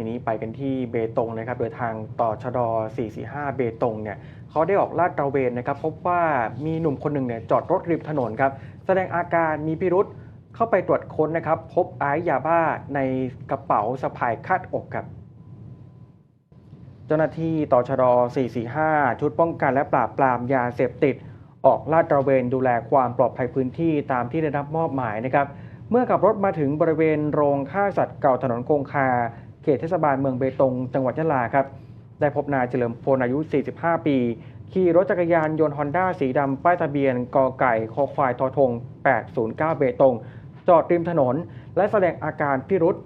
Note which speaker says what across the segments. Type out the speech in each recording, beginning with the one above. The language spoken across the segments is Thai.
Speaker 1: ทีนี้ไปกันที่เบตงนะครับ โดยทางต่อชด 445 เบตงเนี่ยเขาได้ออกลาดตระเวนนะครับ พบว่ามีหนุ่มคนหนึ่งเนี่ยจอดรถริมถนนครับ แสดงอาการมีพิรุษเข้าไปตรวจค้นนะครับ พบไอซ์ยาบ้าในกระเป๋าสะพายคาดอกครับเจ้าหน้าที่ต่อชด 445 ชุดป้องกันและปราบปรามยาเสพติด ออกลาดตระเวนดูแลความปลอดภัยพื้นที่ตามที่ได้รับมอบหมายนะครับ เมื่อขับรถมาถึงบริเวณโรงฆ่าสัตว์เก่าถนนคงคา ขตเทศบาลเมืองเบตง จังหวัดยะลาครับ ได้พบนายเฉลิมพลอายุ 45 ปี ขี่รถจักรยานยนต์ฮอนด้าสีดำ ป้ายทะเบียนกอไก่คอควายทอทง 809 เบตง จอดริมถนน และแสดงอาการพิรุษ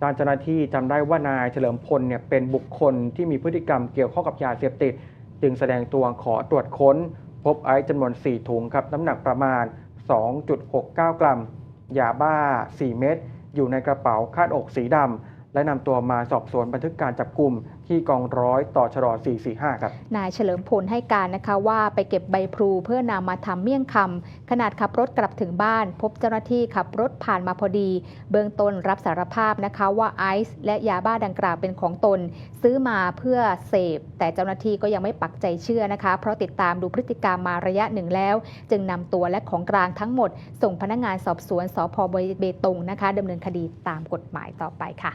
Speaker 1: ทางเจ้าหน้าที่จำได้ว่านายเฉลิมพลเนี่ยเป็นบุคคลที่มีพฤติกรรมเกี่ยวข้องกับยาเสพติด จึงแสดงตัวขอตรวจค้น พบไอซ์จำนวน 4 ถุงครับน้ำหนักประมาณ 2.69 กรัม ยาบ้า 4 เม็ดอยู่ในกระเป๋าคาดอกสีดำ และนำตัวมาสอบสวนบันทึกการจับกลุ่มที่กองร้อยต่อชร445 ครับ
Speaker 2: นายเฉลิมพลให้การนะคะว่าไปเก็บใบพลูเพื่อนำมาทำเมี่ยงคำขนาดขับรถกลับถึงบ้าน พบเจ้าหน้าที่ขับรถผ่านมาพอดี เบื้องต้นรับสารภาพนะคะว่าไอซ์และยาบ้าดังกล่าวเป็นของตน ซื้อมาเพื่อเสพ แต่เจ้าหน้าที่ก็ยังไม่ปักใจเชื่อนะคะ เพราะติดตามดูพฤติกรรมมาระยะหนึ่งแล้ว จึงนำตัวและของกลางทั้งหมด ส่งพนักงานสอบสวนสพเบตงนะคะดำเนินคดีตามกฎหมายต่อไปค่ะ